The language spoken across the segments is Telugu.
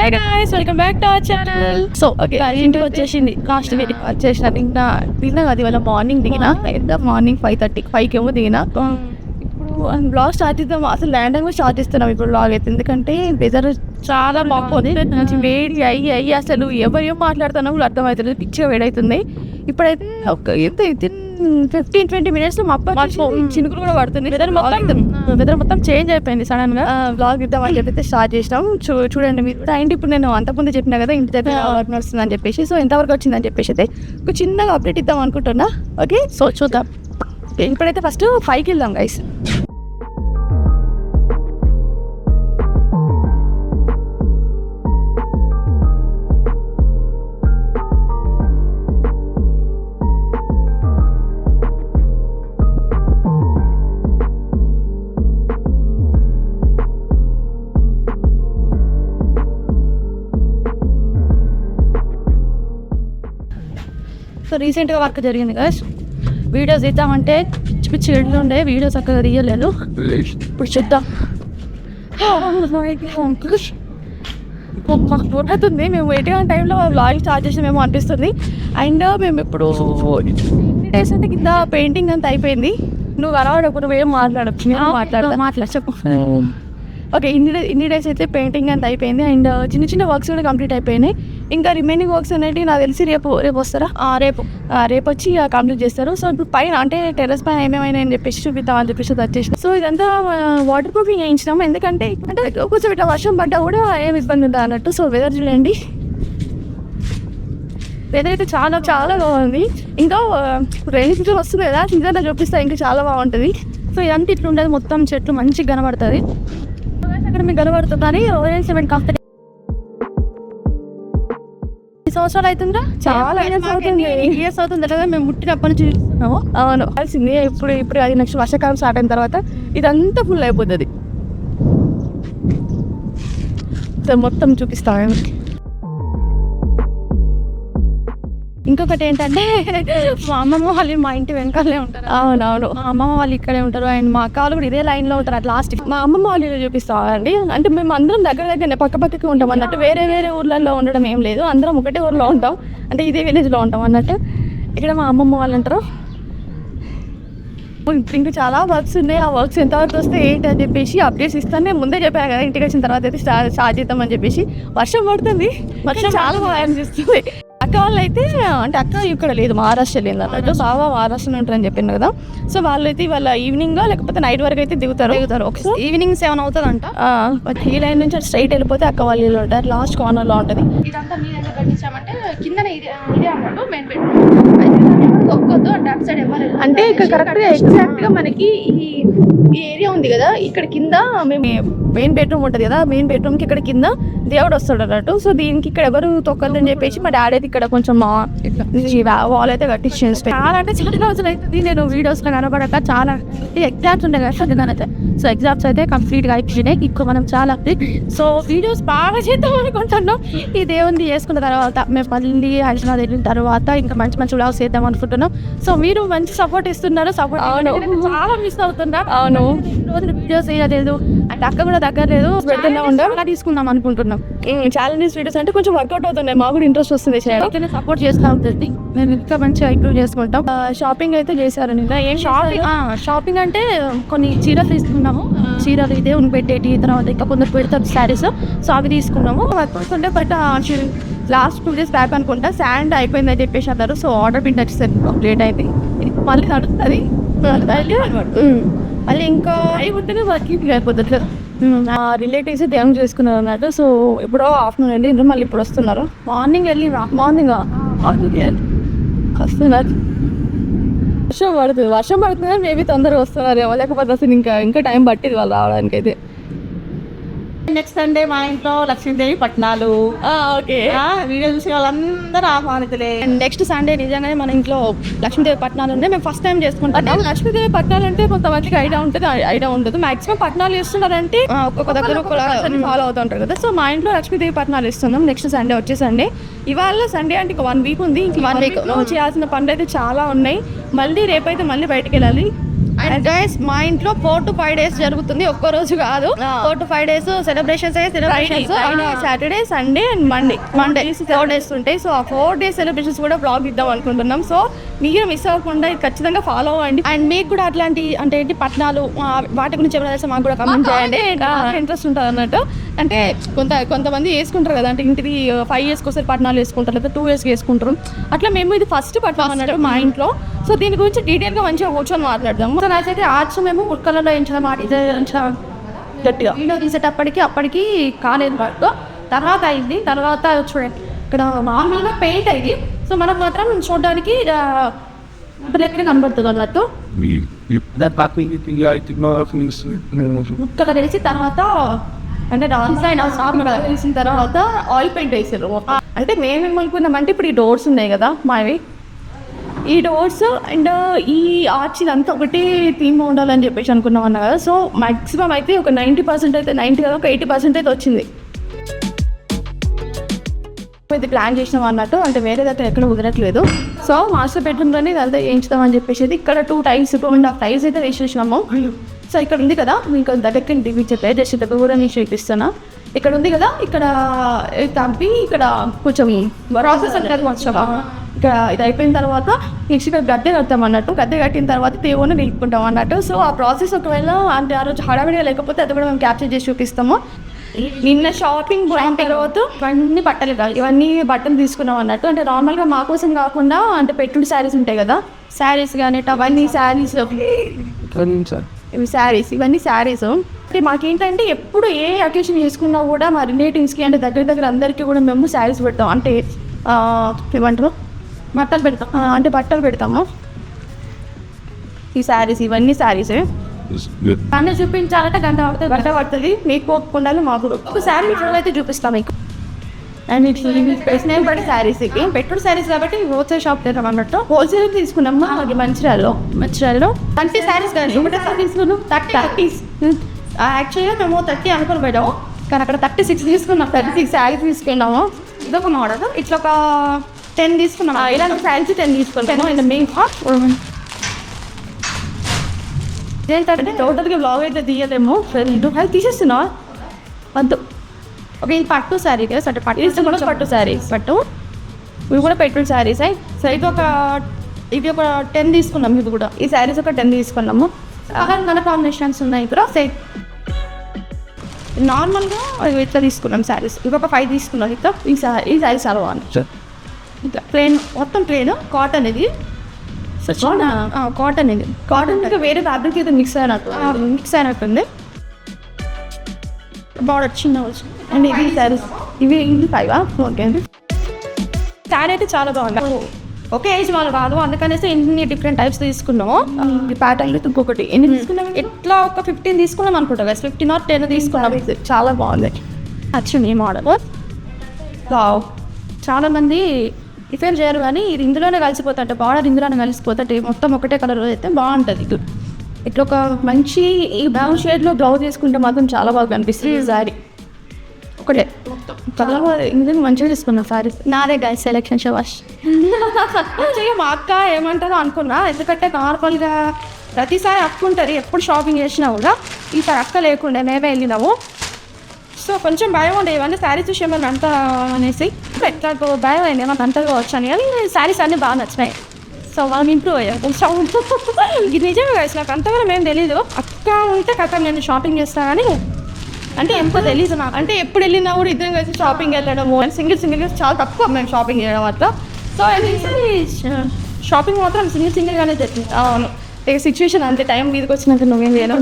Hi guys welcome back to our channel so okay ఇంటికి వచ్చేసింది. లాస్ట్ వీక్ వచ్చేసిన. తిన్నా తిన్నా కదా ఇవాళ మార్నింగ్ దిగిన. ఎంత మార్నింగ్ ఫైవ్ థర్టీ ఫైవ్కి ఏమో దిగిన. ఇప్పుడు బ్లాగ్ స్టార్ట్ చేద్దాం. అసలు ల్యాండ్ కూడా స్టార్ట్ చేస్తున్నాం ఇప్పుడు బ్లాగ్ అయితే. ఎందుకంటే వెదర్ చాలా బాగుంది. మంచి వేడి అయ్యి అయ్యి. అసలు ఎవరు ఏం మాట్లాడుతున్నామో కూడా అర్థమవుతుంది పిచ్చిగా వేడవుతుంది ఇప్పుడైతే ఒక ఎంత ఫిఫ్టీన్ ట్వంటీ మినిట్స్లో మప్ప చినుకులు కూడా పడుతుంది వెదర్ మొత్తం వెదర్ మొత్తం చేంజ్ అయిపోయింది సడన్గా. బ్లాగ్ ఇద్దామని చెప్పి స్టార్ట్ చేసినాం. చూ చూడండి మీరు కూడా అండ్ ఇప్పుడు నేను అంతకుముందు చెప్పిన కదా ఇంటి దగ్గర నడుస్తుంది అని చెప్పేసి. సో ఎంతవరకు వచ్చిందని చెప్పేసి అయితే ఒక చిన్నగా అప్డేట్ ఇద్దాం అనుకుంటున్నా. ఓకే సో చూద్దాం. ఇప్పుడైతే ఫస్ట్ ఫైవ్కి వెళ్దాం గైస్ సో రీసెంట్గా వర్క్ జరిగింది కదా వీడియోస్ ఇద్దామంటే పిచ్చి పిచ్చి ఎడ్లు ఉండే వీడియోస్ అక్కడ తీయలేదు. ఇప్పుడు చూద్దాం. మాకు అవుతుంది మేము ఎయిటీ టైంలో వ్లాగింగ్ స్టార్ట్ చేసినామేమో అనిపిస్తుంది. అండ్ మేము ఇప్పుడు డేస్ అంటే కింద పెయింటింగ్ అంతా అయిపోయింది. నువ్వు కనబడకు నువ్వేం మాట్లాడచ్చు మాట్లాడతా. మాట్లాడు చెప్పు ఓకే ఇన్ని డే- ఇన్ని డేస్ అయితే పెయింటింగ్ అంత అయిపోయింది. అండ్ చిన్న చిన్న వర్క్స్ కూడా కంప్లీట్ అయిపోయినాయి. ఇంకా రిమైనింగ్ వర్క్స్ అనేవి నాకు తెలిసి రేపు రేపు వస్తారా? ఆ, రేపు. ఆ, రేపు వచ్చి కంప్లీట్ చేస్తారు. సో ఇప్పుడు పైన అంటే టెర్రస్ పైన ఏమేమైనా అని చెప్పేసి చూపిద్దాం అని చెప్పేసి వచ్చేసి. సో ఇదంతా వాటర్ ప్రూఫింగ్ వేయించినాము ఎందుకంటే అంటే కొంచెం ఇట్లా వర్షం పడ్డా కూడా ఏం ఇబ్బంది ఉందా అన్నట్టు. సో వెదర్ చూడండి. వెదర్ అయితే చాలా చాలా బాగుంది. ఇంకా రైనీ సీజన్ వస్తుంది కదా సీజన్లో చూపిస్తే ఇంకా చాలా బాగుంటుంది. సో ఇదంతా ఇట్లా ఉండదు మొత్తం చెట్లు మంచిగా కనబడుతుంది అక్కడ మీకు కనబడుతుంది ఓరియన్ సిమెంట్ కంపెనీ ఈ సంవత్సరాలు అవుతుందా చాలా ఇయర్స్ అవుతుంది. ఇయర్స్ అవుతుంది? కదా మేము ముట్టినప్పటి నుంచి చూస్తున్నాము. అవును. కలిసింది. ఇప్పుడు ఇప్పుడు అది నెక్స్ట్ వర్షాకాలం స్టార్ట్ అయిన తర్వాత ఇదంతా ఫుల్ అయిపోతుంది. మొత్తం చూపిస్తాను. ఇంకొకటి ఏంటంటే మా అమ్మమ్మ వాళ్ళు మా ఇంటి వెనకాలే ఉంటారు. అవునవును. మా అమ్మమ్మ వాళ్ళు ఇక్కడే ఉంటారు. అండ్ మా అక్క వాళ్ళు కూడా ఇదే లైన్లో ఉంటారు. అట్ లాస్ట్ మా అమ్మమ్మ వాళ్ళు చూపిస్తామండి అంటే మేము అందరం దగ్గర దగ్గర పక్క పక్కకి ఉంటాం అన్నట్టు. వేరే వేరే ఊర్లలో ఉండడం ఏం లేదు. అందరం ఒకటే ఊర్లో ఉంటాం. అంటే ఇదే విలేజ్లో ఉంటాం అన్నట్టు. ఇక్కడ మా అమ్మమ్మ వాళ్ళు అంటారు. ఇప్పుడు ఇంకా చాలా వర్క్స్ ఉన్నాయి. ఆ వర్క్స్ ఎంతవరకు వస్తే ఏంటి అని చెప్పేసి అప్డేట్స్ ఇస్తాను నేను ముందే చెప్పాను కదా. ఇంటికి వచ్చిన తర్వాత అయితే స్టార్ట్ స్టార్ట్ చేద్దామని చెప్పేసి. వర్షం పడుతుంది. వర్షం చాలా బాగా అనిపిస్తుంది. అక్క వాళ్ళు అయితే అంటే అక్క ఇక్కడ లేదు మహారాష్ట్ర లేదు అన్నట్టు. బాగా మహారాష్ట్రలో ఉంటారని చెప్పాను కదా. సో వాళ్ళు అయితే వాళ్ళ ఈవినింగ్ లేకపోతే నైట్ వరకు అయితే దిగుతారు. దిగుతారు. ఒకసారి ఈవినింగ్ సెవెన్ అవుతుంది అంట ఈ లైన్ నుంచి స్ట్రైట్ వెళ్ళిపోతే అక్క వాళ్ళు ఇల్లు ఉంటారు. లాస్ట్ కార్నర్లో ఉంటుంది. ఇదంతా మీ దగ్గర కట్టించామంటే కిందనే ఇదే ఇదే అన్నట్టు మెయిన్ బెడ్రూమ్ అయితే దాన్ని ఎవరు కొక్కొద్దు అంటే అటు. అంటే ఇక్కడ కరెక్ట్గా ఎగ్జాక్ట్గా మనకి ఈ ఈ ఏరియా ఉంది కదా. ఇక్కడ కింద మేము మెయిన్ బెడ్రూమ్ ఉంటుంది కదా మెయిన్ బెడ్రూమ్కి ఇక్కడ కింద దేవుడు వస్తాడు అన్నట్టు. సో దీనికి ఇక్కడ ఎవరు తొక్కదని చెప్పేసి మా డాడీ అయితే ఇక్కడ కొంచెం వాల్ అయితే కట్టించేసి చాలా అంటే చాలా రోజులు అవుతుంది నేను వీడియోస్లో కనబడక చాలా ఎగ్జామ్స్ ఉండే కదా అందుకనైతే సో ఎగ్జామ్స్ అయితే కంప్లీట్గా అయిపోయినాయి. ఇప్పుడు మనం చాలా సో వీడియోస్ బాగా చేద్దాం అనుకుంటున్నాం. ఈ దేవుని చేసుకున్న తర్వాత మేము మళ్ళీ హైదరాబాద్ వెళ్ళిన తర్వాత ఇంకా మంచి మంచి వ్లాగ్స్ చేద్దాం అనుకుంటున్నాం. సో మీరు మంచి సపోర్ట్ ఇస్తున్నారు. సపోర్ట్ చాలా మిస్ అవుతున్నా. అవును. రోజులు వీడియోస్ వేయలేదు అండ్ అక్క కూడా దగ్గర లేదు. పెడుతూనే ఉండం. అలా తీసుకుందాం అనుకుంటున్నాం. ఛాలెంజెస్ వీడియోస్ అంటే కొంచెం వర్కౌట్ అవుతున్నాయి మాకు కూడా ఇంట్రెస్ట్ వస్తుంది చేయడం. సపోర్ట్ చేస్తూ ఉంటుంది. మేము ఇంకా మంచిగా ఇంప్రూవ్ చేసుకుంటాం. షాపింగ్ అయితే చేశారు నిన్న. ఏం షాపింగ్ షాపింగ్ అంటే కొన్ని చీరలు తీసుకున్నాము. చీరలు ఇదే ఉన్ పెట్టేటి తర్వాత ఇంకా కొందరు పెడతారు శారీస్ సో అవి తీసుకున్నాము. వర్కౌట్స్ ఉంటే but last two days back అనుకుంటా శాండ్ అయిపోయింది అని చెప్పేసి అన్నారు. సో ఆర్డర్ పిన్ వచ్చేసరికి లేట్ అయింది మళ్ళీ నడుస్తుంది. ఉమ్. మళ్ళీ ఇంకా అవి ఉంటేనే వర్కింగ్ అయిపోతుంది. మా రిలేటివ్స్ దేవుని చేసుకున్నారు అన్నట్టు. సో ఎప్పుడో ఆఫ్టర్నూన్ వెళ్ళి మళ్ళీ ఇప్పుడు వస్తున్నారు. మార్నింగ్ వెళ్ళి మార్నింగ్ వస్తున్నారు. వర్షం పడుతుంది. వర్షం పడుతుంది మేబీ తొందరగా వస్తున్నారేమో. లేకపోతే అసలు ఇంకా ఇంకా టైం పట్టింది వాళ్ళు రావడానికి అయితే నెక్స్ట్ సండే మా ఇంట్లో లక్ష్మీదేవి పట్నాలు. ఓకే. ఆ, వీడియో చూసి వాళ్ళందరూ ఆహ్వానితులే. నెక్స్ట్ సండే నిజంగానే మన ఇంట్లో లక్ష్మీదేవి పట్నాలు ఉన్నాయి మేము ఫస్ట్ టైం చేసుకుంటాం. లక్ష్మీదేవి పట్నాలు అంటే కొంతమందికి ఐడియా ఉంటుంది ఐడియా ఉండదు. మాక్సిమం పట్నాలు ఇస్తున్నారంటే ఒక్కొక్క దగ్గర ఒక్కొక్క ఫాలో అవుతూ ఉంటారు కదా. సో మా ఇంట్లో లక్ష్మీదేవి పట్నాలు ఇస్తున్నాం నెక్స్ట్ సండే వచ్చే సండే ఇవాళ సండే అంటే ఒక వన్ వీక్ ఉంది. ఇంక వన్ వీక్ చేయాల్సిన పనులు అయితే చాలా ఉన్నాయి. మళ్ళీ రేపైతే మళ్ళీ బయటకు వెళ్ళాలి. గైస్ మా ఇంట్లో ఫోర్ టు ఫైవ్ డేస్ జరుగుతుంది. ఒక్క రోజు కాదు. Four to five days celebrations అయితే celebrations Saturday Sunday and Monday Monday four days ఉంటాయి. సో ఆ ఫోర్ డేస్ సెలబ్రేషన్స్ కూడా బ్లాగ్ ఇద్దాం అనుకుంటున్నాం. సో మీరు మిస్ అవ్వకుండా ఖచ్చితంగా ఫాలో అవ్వండి. అండ్ మీకు కూడా అట్లాంటి అంటే ఏంటి పట్టణాలు వాటి గురించి ఏమైనా తెలిస్తే మాకు కూడా కమెంట్ చేయండి. ఇంట్రెస్ట్ ఉంటుంది అన్నట్టు అంటే కొంత కొంతమంది వేసుకుంటారు కదా అంటే ఇంటిది ఫైవ్ ఇయర్స్కి ఒకసారి పట్టణాలు వేసుకుంటారు లేదా టూ ఇయర్స్కి వేసుకుంటారు అట్లా మేము ఇది ఫస్ట్ పట్టణం అన్నట్టు మా ఇంట్లో సో దీని గురించి డీటెయిల్గా మంచిగా కూర్చొని మాట్లాడదాం సో నాకైతే ఆర్ట్స్ మేము ఉడ్ కలర్లో వేయించడం గట్టిగా వీడియో తీసేటప్పటికి అప్పటికి కాలేదు వర్క్ తర్వాత అయింది తర్వాత చూడండి ఇక్కడ మామూలుగా పెయింట్ అయింది సో మనకు మాత్రం చూడడానికి కనబడుతుంది అన్నట్టు కలర్ వేసి తర్వాత అంటే డిజైన్ నార్మల్ కలర్ వేసిన తర్వాత ఆయిల్ పెయింట్ వేసారు అంటే మేము ఏమనుకున్నామంటే ఇప్పుడు ఈ డోర్స్ ఉన్నాయి కదా మావి. ఈ డోర్స్ అండ్ ఈ ఆర్చ్ ఇదంతా ఒకటే థీమ్ ఉండాలని చెప్పేసి అనుకున్నాం అన్న కదా. సో మాక్సిమం అయితే ఒక నైంటీ పర్సెంట్ అయితే నైంటీ కదా ఒక ఎయిటీ పర్సెంట్ అయితే వచ్చింది. ఇది ప్లాన్ చేసినాం అన్నట్టు అంటే వేరే దగ్గర ఎక్కడ కుదరట్లేదు. సో మాస్టర్ బెడ్రూమ్లోనే ఇదంతా వేయించుదాం అని చెప్పేసి ఇక్కడ two tiles two and half tiles అయితే వేసేసినాము. సో ఇక్కడ ఉంది కదా మీకు దగ్గరికి చెప్పే జస్ట్ దగ్గర కూడా నేను చూపిస్తున్నా. ఇక్కడ ఉంది కదా ఇక్కడ తవ్వి ఇక్కడ కొంచెం ప్రాసెస్ అంటారు కొంచెం ఇక్కడ ఇది అయిపోయిన తర్వాత నెక్స్ట్ ఇక్కడ గద్దె కడతాం అన్నట్టు. గద్దె కట్టిన తర్వాత దేవుని నిలుపుకుంటాం అన్నట్టు. సో ఆ ప్రాసెస్ ఒకవేళ అంటే ఆ రోజు హడావిడిగా లేకపోతే అది కూడా మేము క్యాప్చర్ చేసి చూపిస్తాము. నిన్న షాపింగ్ పోయిన తర్వాత ఇవన్నీ బట్టలు కాదు ఇవన్నీ బట్టలు తీసుకున్నాం అన్నట్టు. అంటే నార్మల్గా మా కోసం కాకుండా అంటే పెట్టుడు శారీస్ ఉంటాయి కదా శారీస్ కానీ అవన్నీ శారీస్. ఇవి శారీస్ ఇవన్నీ శారీస్ అంటే మాకేంటంటే ఎప్పుడు ఏ అకేషన్ చేసుకున్నా కూడా మా రిలేటివ్స్కి అంటే దగ్గర దగ్గర అందరికీ కూడా మేము శారీస్ పెడతాం. అంటే ఆ, ఏమంటారు? బట్టలు పెడతాం. అంటే బట్టలు పెడతాము. ఈ శారీస్ ఇవన్నీ శారీసే అన్నీ చూపించాలంటే గంట పడుతుంది గంట పడుతుంది. మీకు ఒప్పుకుండాలి మాకు. ఒక శారీ అయితే చూపిస్తాం మీకు. అండ్ నేమ్ పడి శారీస్ ఇవి పెట్టుడు శారీస్ కాబట్టి హోల్సేల్ షాప్ తెద్దాం అన్నట్టు హోల్సేల్ తీసుకున్నాము? అది మంచిర్యాలలో. మంచిర్యాలలో. థర్టీ శారీస్ కానీ ఒకటే తీసుకున్నాం థర్టీ థర్టీస్ యాక్చువల్గా మేము థర్టీ అనుకుని పోయాము కానీ అక్కడ థర్టీ సిక్స్ తీసుకున్నాం. థర్టీ సిక్స్ శారీస్ తీసుకున్నాము. ఇదొక మోడల్ ఇట్లా ఒక టెన్ తీసుకున్నాం. ఇలాంటి శారీస్ టెన్ తీసుకున్నాము. మేము ఏంటంటే టోటల్గా బ్లాగ్ అయితే తీయలేము. రెండు అది తీసేస్తున్నా వద్దు. ఒక ఇది పట్టు శారీ కదా అంటే పట్టు ఇది కూడా పట్టు శారీ. పట్టు. ఇవి కూడా పెట్రోల్ శారీస్ సో ఇది ఒక ఇది ఒక టెన్ తీసుకున్నాం ఇది కూడా. ఈ శారీస్ ఒక టెన్ తీసుకున్నాము. అక్కడ మన కాంబినేషన్స్ ఉన్నాయి ఇక్కడ సెట్ నార్మల్గా ఇట్లా తీసుకున్నాం శారీస్? ఇవి ఒక ఫైవ్ తీసుకున్నాం ఇట్లా. ఈ శారీ ఈ శారీ చాలా బాగుంది ఇట్లా ప్లేన్ మొత్తం ప్లేన్ కాటన్ ఇది. కాటన్ ఇది. కాటన్ ఇంకా వేరే ఫ్యాబ్రిక్ అయితే మిక్స్ అయినట్టు మిక్స్ అయినట్టుంది. బార్డర్ చిన్న వచ్చింది అండ్ ఇవి శారీస్ ఇవి ఇవి ఫైవ్ ఓకే అండి శారీ అయితే చాలా బాగుంది. ఒకే ఏజ్ వాళ్ళు కాదు. అందుకనేసి ఎన్ని డిఫరెంట్ టైప్స్ తీసుకున్నాము ఈ ప్యాటర్న్ ఇంకొకటి. ఎన్ని తీసుకున్నాం ఎట్లా ఒక ఫిఫ్టీన్ తీసుకున్నాం అనుకుంటా కదా ఫిఫ్టీన్ ఆర్ టెన్ తీసుకున్నాం. ఇది చాలా బాగుంది. వచ్చింది ఈ మోడల్ చాలా మంది ప్రిఫేర్ చేయరు కానీ ఇది ఇందులోనే కలిసిపోతా అంటే. బార్డర్ ఇందులోనే కలిసిపోతే మొత్తం ఒకటే కలర్ అయితే బాగుంటుంది. ఇట్లా ఒక మంచి ఈ బ్రౌన్ షేడ్లో బ్లౌజ్ వేసుకుంటే మాత్రం చాలా బాగా కనిపిస్తుంది ఈ శారీ ఒకటే. ఇందులో మంచిగా తీసుకున్నా శారీస్ నాదే గాయ సెలెక్షన్ షవాష్ మా అక్క ఏమంటారో అనుకున్నా. ఎందుకంటే నార్మల్గా ప్రతిసారి అక్క ఉంటుంది. ఎప్పుడు షాపింగ్ చేసినా కూడా ఈసారి అక్క లేకుండా మేమే వెళ్ళినాము. సో కొంచెం భయం ఉండే. ఇవన్నీ శారీస్ విషయం ఏమన్నా అంత అనేసి. ఎట్లా భయం అయింది. ఏమన్నా అంతగా కావచ్చు అని. కానీ శారీస్ అన్నీ బాగా నచ్చినాయి. సో మనం ఇంప్రూవ్ అయ్యాం కొంచెం ఇది నిజమే కదా నాకు అంతగా మేము తెలీదు. అక్క ఉంటే కథ నేను షాపింగ్ చేస్తా కానీ అంటే ఎంతో తెలీదు నాకు. అంటే ఎప్పుడు వెళ్ళినా కూడా ఇద్దరం కలిసి షాపింగ్ వెళ్ళడము సింగిల్ సింగిల్గా చాలా తక్కువ మేము షాపింగ్ చేయడం అట్లా. సో షాపింగ్ మాత్రం సింగిల్ సింగిల్గానే జరిగింది. అవును. ఇక సిచ్యువేషన్ అంతే టైం మీదకి వచ్చినాక నువ్వేం చేయడం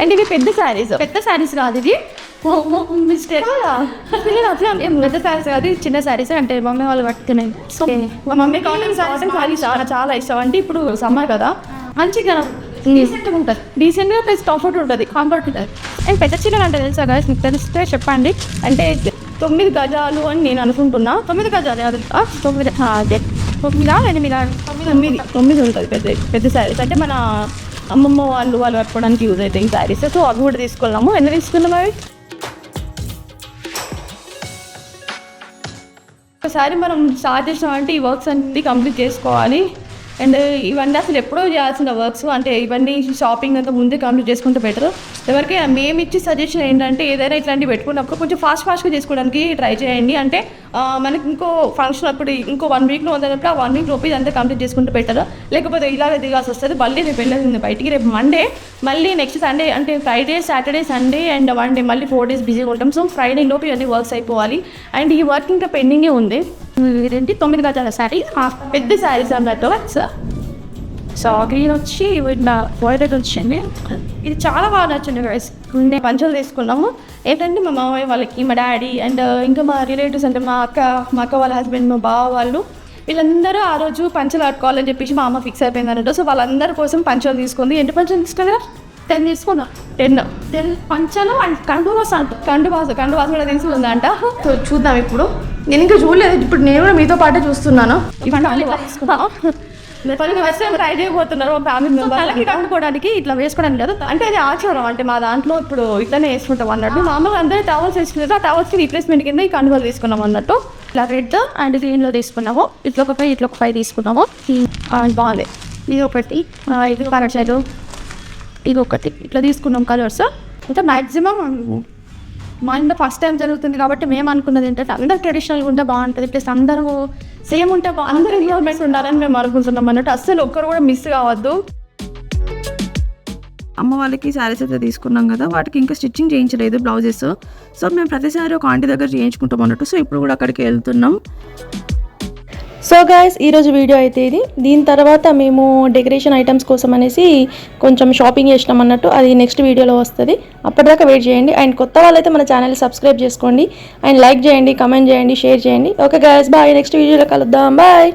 అండ్ ఇవి పెద్ద శారీస్. పెద్ద శారీస్ కాదు ఇది. మిస్టేక్ అట్లా ఏం పెద్ద శారీస్ కాదు ఇది చిన్న శారీస్ అంటే మమ్మీ వాళ్ళు కట్టుకునేవి సో మా మమ్మీ కాటన్ శారీస్ శారీస్ చాలా చాలా ఇష్టం. అంటే ఇప్పుడు సమ్మర్ కదా. మంచిగా డీసెంట్గా ఉంటుంది. డీసెంట్గా ప్లస్ కంఫర్ట్ ఉంటుంది. కంఫర్ట్ ఉంటుంది. అండ్ పెద్ద చీరలు అంటే తెలుసా guys? మీకు తెలిస్తే చెప్పండి. అంటే తొమ్మిది గజాలు అని నేను అనుకుంటున్నా. తొమ్మిది గజాలు అది తొమ్మిది అదే. తొమ్మిదా ఎనిమిదా? తొమ్మిది. తొమ్మిది ఉంటుంది పెద్ద పెద్ద శారీస్ అంటే మన అమ్మమ్మ వాళ్ళు వాళ్ళు కట్టుకోవడానికి యూజ్ అవుతాయి ఈ శారీస్ సో అవి కూడా తీసుకున్నాము ఎన్ని తీసుకున్నాం అవి ఒకసారి మనం స్టార్ట్ చేసినామంటే ఈ వర్క్స్ అన్ని కంప్లీట్ చేసుకోవాలి. అండ్ ఇవన్నీ అసలు ఎప్పుడో చేయాల్సిన వర్క్స్. అంటే ఇవన్నీ షాపింగ్ అంతా ముందే కంప్లీట్ చేసుకుంటే బెటర్ ఎవరికైనా మేము ఇచ్చే సజెషన్ ఏంటంటే ఏదైనా ఇట్లాంటివి పెట్టుకున్నప్పుడు కొంచెం ఫాస్ట్ ఫాస్ట్గా చేసుకోవడానికి ట్రై చేయండి. అంటే మనకి ఇంకో ఫంక్షన్ అప్పుడు ఇంకో వన్ వీక్లో ఉందన్నప్పుడు ఆ వన్ వీక్ లోపు ఇదంతా కంప్లీట్ చేసుకుంటూ బెటర్ లేకపోతే ఇలాగే దిగాల్సి వస్తుంది. మళ్ళీ రేపు వెళ్ళేది బయటికి. రేపు మండే మళ్ళీ నెక్స్ట్ సండే అంటే Friday Saturday Sunday and one day మళ్ళీ ఫోర్ డేస్ బిజీగా ఉంటాం. సో ఫ్రైడే లోపు ఇవన్నీ వర్క్స్ అయిపోవాలి. అండ్ ఈ వర్క్ ఇంకా పెండింగే ఉంది. ఇదేంటి? తొమ్మిది గజాల శారీ. పెద్ద శారీస్ అన్నట్టు సో గ్రీన్ వచ్చి ఇట్లా వైలెట్ వచ్చింది. ఇది చాలా బాగా నచ్చింది గైస్ నేను పంచలు తీసుకున్నాము. ఏంటంటే మా మామయ్య వాళ్ళకి మా డాడీ అండ్ ఇంకా మా రిలేటివ్స్ అంటే మా అక్క మా అక్క వాళ్ళ హస్బెండ్ మా బావ వాళ్ళు వీళ్ళందరూ ఆ రోజు పంచలు ఆడుకోవాలని చెప్పేసి మా అమ్మ ఫిక్స్ అయిపోయింది అన్నట్టు సో వాళ్ళందరి కోసం పంచలు తీసుకుంది. ఎన్ని పంచలు తీసుకున్నా టెన్ తీసుకున్నా. టెన్ టెన్ పంచలు అండ్ కండు వాస అంట. కండు వాస కండు వాస కూడా తీసుకుందంట. సో చూద్దాం ఇప్పుడు. నేను ఇంకా చూడలేదు. ఇప్పుడు నేను కూడా మీతో పాటే చూస్తున్నాను. ఇవన్నీ ట్రై చేయబోతున్నారు మా ఫ్యామిలీ మెంబర్ వండుకోవడానికి ఇట్లా వేసుకోవడానికి కదా అంటే అది ఆచారం అంటే మా దాంట్లో ఇప్పుడు ఇట్లానే వేసుకుంటాం అన్నట్టు. మామూలుగా అందరూ టవల్స్ వేసుకున్నారు ఆ టవల్స్కి రీప్లేస్మెంట్ కింద ఈ కండువలు తీసుకున్నాం అన్నట్టు. ఇట్లా రెడ్ అండ్ గ్రీన్లో తీసుకున్నాము. ఇట్లా ఒక ఫైవ్ ఇట్లా ఒక ఫైవ్ తీసుకున్నాము. బాగుంది. ఇది ఒకటి ఇది సైడ్ ఇది ఒకటి. ఇట్లా తీసుకున్నాం కలర్స్ ఇంకా మ్యాక్సిమం మా ఇంట్లో ఫస్ట్ టైం జరుగుతుంది కాబట్టి మేము అనుకున్నది ఏంటంటే అందరు ట్రెడిషనల్గా ఉంటే బాగుంటుంది. ప్లస్ అందరూ సేమ్ ఉంటే అందరూ ఇన్వాల్వ్మెంట్ ఉండాలని మేము అనుకుంటున్నాం అన్నట్టు. అస్సలు ఒక్కరు కూడా మిస్ కావద్దు. అమ్మ వాళ్ళకి శారీస్ అయితే తీసుకున్నాం కదా వాటికి ఇంకా స్టిచ్చింగ్ చేయించలేదు బ్లౌజెస్. సో మేము ప్రతిసారి ఒక ఆంటీ దగ్గర చేయించుకుంటాం అన్నట్టు. సో ఇప్పుడు కూడా అక్కడికి వెళ్తున్నాం. సో గాయస్ ఈరోజు వీడియో అయితే ఇది. దీని తర్వాత మేము డెకరేషన్ ఐటమ్స్ కోసం అనేసి కొంచెం షాపింగ్ చేసినాం అన్నట్టు. అది నెక్స్ట్ వీడియోలో వస్తుంది. అప్పటిదాకా వెయిట్ చేయండి. అండ్ కొత్త వాళ్ళైతే మన ఛానల్ సబ్స్క్రైబ్ చేసుకోండి. అండ్ లైక్ చేయండి కమెంట్ చేయండి షేర్ చేయండి. ఓకే గాయస్ బాయ్ నెక్స్ట్ వీడియోలో కలుద్దాం. బాయ్